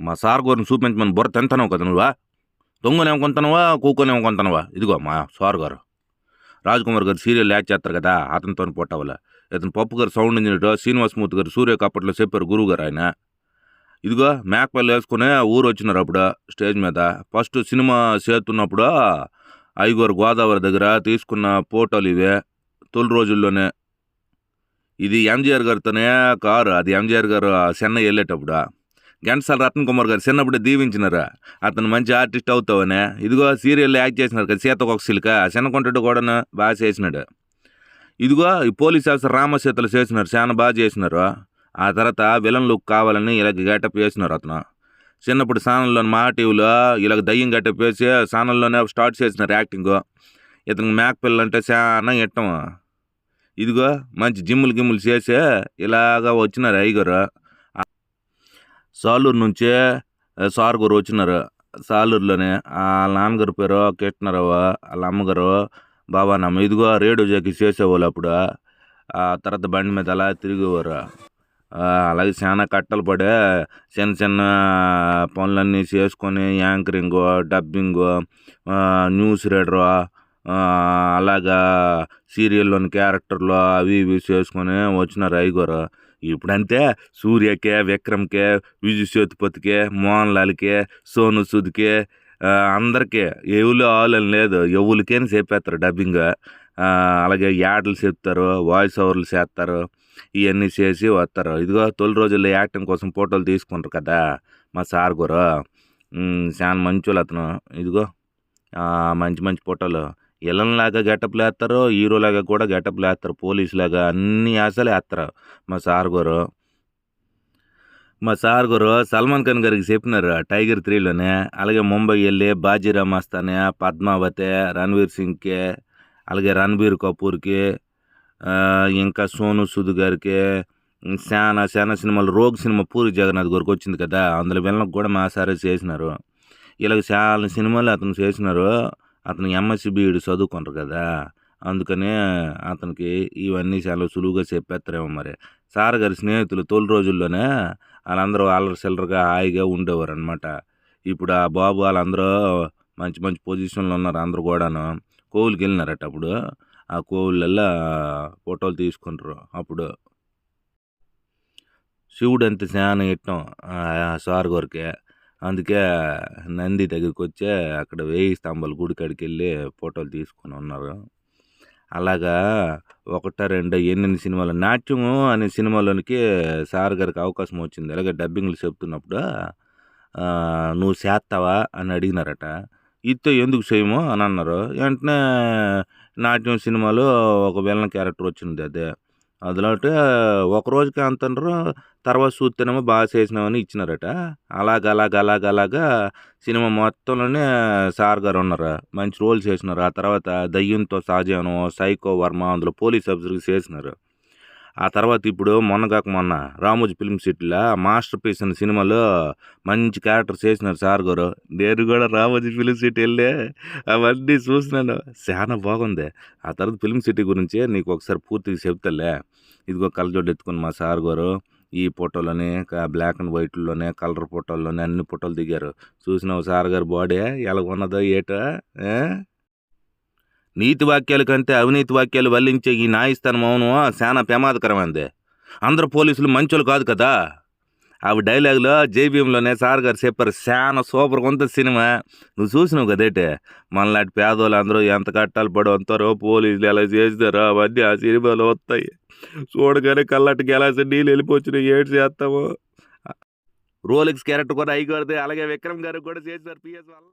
మా సార్ గారిని చూపించమని బుర్ర తింటావు కదా నువ్వా? దొంగనేమో కొంతనవా కూకోనేమో కొంతనవా? ఇదిగో మా సార్ గారు. రాజ్కుమార్ గారు సీరియల్ యాక్ట్ చేస్తారు కదా అతనితో పొట్టవల. ఇతను పప్పు గారు సౌండ్ ఇంజనీర్ శ్రీనివాసమూర్తి గారు సూర్య కప్పట్లో చెప్పారు గురువు గారు ఆయన. ఇదిగో మేకపల్లి వేసుకునే ఊరు వచ్చినారు అప్పుడు స్టేజ్ మీద. ఫస్ట్ సినిమా చేస్తున్నప్పుడు ఐగోరు గోదావరి దగ్గర తీసుకున్న ఫోటోలు ఇవే తొలి రోజుల్లోనే. ఇది ఎంజీఆర్ గారితోనే కారు అది ఎంజీఆర్ గారు చెన్నై వెళ్ళేటప్పుడు. ఘంటసాల రత్న కుమార్ గారు చిన్నప్పుడే దీవించినారా. అతను మంచి ఆర్టిస్ట్ అవుతావనే. ఇదిగో సీరియల్లో యాక్ట్ చేసినారు కదా సీతకొక సిలిక. శనకొంటడు కూడా బాగా చేసినాడు. ఇదిగో ఈ పోలీస్ ఆఫీసర్ రామసీతలు చేసినారు చాలా బాగా చేసినారు. ఆ తర్వాత విలన్ లుక్ కావాలని ఇలాగ గెటప్ చేసినారు అతను. చిన్నప్పుడు ఛానల్లో మా టీవీలో ఇలాగ దయ్యం గెటప్ వేసి సానంలోనే స్టార్ట్ చేసినారు యాక్టింగ్. ఇతనికి మేక పిల్లలంటే చాలా ఇట్టం ఇదిగో మంచి జిమ్ములు గిమ్ములు చేసి ఇలాగా వచ్చినారు అయ్యగారు సాలూరు నుంచే సార్ గారు వచ్చినారు. సాలూరులోనే వాళ్ళ నాన్నగారు పేరు కిట్నరావు వాళ్ళ అమ్మగారు బాబానమ్మ ఇదిగో రేడియో జాకి చేసేవాళ్ళు అప్పుడు. ఆ తర్వాత బండి మీద అలా తిరిగేవారు. అలాగే చాలా కట్టలు పడే చిన్న చిన్న పనులన్నీ చేసుకొని యాంకరింగు డబ్బింగు న్యూస్ రీడరు అలాగా సీరియల్లోని క్యారెక్టర్లు అవి ఇవి చేసుకొని వచ్చినారు ఐగోరు ఇప్పుడంతే సూర్యకే విక్రమ్కే విజయ్ సేతుపతికే మోహన్ లాల్కే సోను సూద్కే అందరికీ. ఎవరు ఆలని లేదు. ఎవరికైనా చెప్పేస్తారు డబ్బింగ్. అలాగే యాడ్లు చెప్తారు వాయిస్ ఓవర్లు చేస్తారు ఇవన్నీ చేసి వస్తారు. ఇదిగో తొలి రోజుల్లో యాక్టింగ్ కోసం ఫోటోలు తీసుకుంటారు కదా మా సార్ గారు. చాలా మంచోళ్ళు అతను. ఇదిగో మంచి మంచి ఫోటోలు. ఇళ్ళలాగా గెటప్లు వేస్తారు హీరోలాగా కూడా గెటప్లు వేస్తారు పోలీస్ లాగా అన్ని ఆశలు వేస్తారు మా సార్ గారు. మా సార్ గారు సల్మాన్ ఖాన్ గారికి చెప్పినారు టైగర్ త్రీలోనే. అలాగే ముంబై వెళ్ళి బాజీరామ్ మస్తానే పద్మావతి రణ్వీర్ సింగ్కి అలాగే రణ్బీర్ కపూర్కి ఇంకా సోను సూద్ గారికి శానా శానా సినిమాలు రోగ్ సినిమా పూరి జగన్నాథ్ గారికి వచ్చింది కదా. అందులో వెళ్ళకు కూడా మా సారే చేసినారు. ఇలాగ చాలా సినిమాలు అతను చేసినారు. అతను ఎంఎస్సి బీఈడి చదువుకుంటారు కదా అందుకనే అతనికి ఇవన్నీ చాలా సులువుగా చెప్పేస్తారేమో మరి. సార్ గారి స్నేహితులు తొలి రోజుల్లోనే వాళ్ళందరూ అల్లరి చిల్లరగా హాయిగా ఉండేవారు అనమాట ఇప్పుడు ఆ బాబు వాళ్ళందరూ మంచి మంచి పొజిషన్లో ఉన్నారు అందరూ కూడాను. కోవిలికి వెళ్ళినారట అప్పుడు. ఆ కోవులల్లో ఫోటోలు తీసుకుంటారు అప్పుడు. శివుడు అంత చాలా ఇష్టం సార్ గారికి. అందుకే నంది దగ్గరికి వచ్చే అక్కడ వేయి స్తంభాల గుడి కాడికి వెళ్ళి ఫోటోలు తీసుకొని ఉన్నారు. అలాగా ఒకట రెండు ఎన్నెన్ని సినిమాలు నాట్యము అనే సినిమాలోనికి సార్ గారికి అవకాశం వచ్చింది. అలాగే డబ్బింగ్లు చెప్తున్నప్పుడు నువ్వు చేస్తావా? అని అడిగినారట. ఇతో ఎందుకు చేయము? అని అన్నారు. వెంటనే నాట్యం సినిమాలో ఒక విలన్ క్యారెక్టర్ వచ్చింది అదే. అదిలోటే ఒక రోజుకి అంటారు తర్వాత చూస్తేనేమో బాగా చేసినామని ఇచ్చినారట. అలాగ అలాగ అలాగ అలాగా సినిమా మొత్తంలోనే సార్ గారు ఉన్నారు. మంచి రోల్ చేసినారు. ఆ తర్వాత దయ్యంతో సాజాను సైకో వర్మ అందులో పోలీస్ ఆఫీసర్కి చేసినారు. ఆ తర్వాత ఇప్పుడు మొన్న కాక మొన్న రామోజీ ఫిల్మ్ సిటీలో మాస్టర్ పీస్ అనే సినిమాలో మంచి క్యారెక్టర్ చేసినారు సార్ గారు. నేను కూడా రామోజీ ఫిల్మ్ సిటీ వెళ్ళే అవన్నీ చూసినాను. చాలా బాగుంది. ఆ తర్వాత ఫిల్మ్ సిటీ గురించి నీకు ఒకసారి పూర్తిగా చెప్తాలే. ఇదిగో కళ్ళజోడు ఎత్తుకుని మా సార్ గారు ఈ ఫోటోలోనే బ్లాక్ అండ్ వైట్లోనే కలర్ ఫోటోల్లోనే అన్ని ఫోటోలు దిగారు. చూసినావు సార్ గారు బాడీ ఎలా ఉన్నదో ఏటో నీతి వాక్యాల కంటే అవినీతి వాక్యాలు వల్లించే ఈ న్యాయస్థానం అవును చాలా ప్రమాదకరమైంది. అందరు పోలీసులు మంచోళ్ళు కాదు కదా. అవి డైలాగులో జేబీఎంలోనే సార్ గారు చెప్పారు చాలా సూపర్గా ఉంటుంది సినిమా. నువ్వు చూసినావు కదేటే మనలాంటి పేదోళ్ళు అందరూ ఎంత కట్టాలు పడి అంతారో పోలీసులు ఎలా చేస్తారో అవన్నీ ఆ సినిమాలో వస్తాయి. చూడగానే కళ్ళట్టుకి ఎలా నీళ్ళు వెళ్ళిపోచ్చినాయి ఏడు చేస్తాము. రోలిక్స్ క్యారెక్టర్ కూడా అయ్యి అలాగే విక్రమ్ గారు కూడా చేశారు పిఎస్ వల్ల.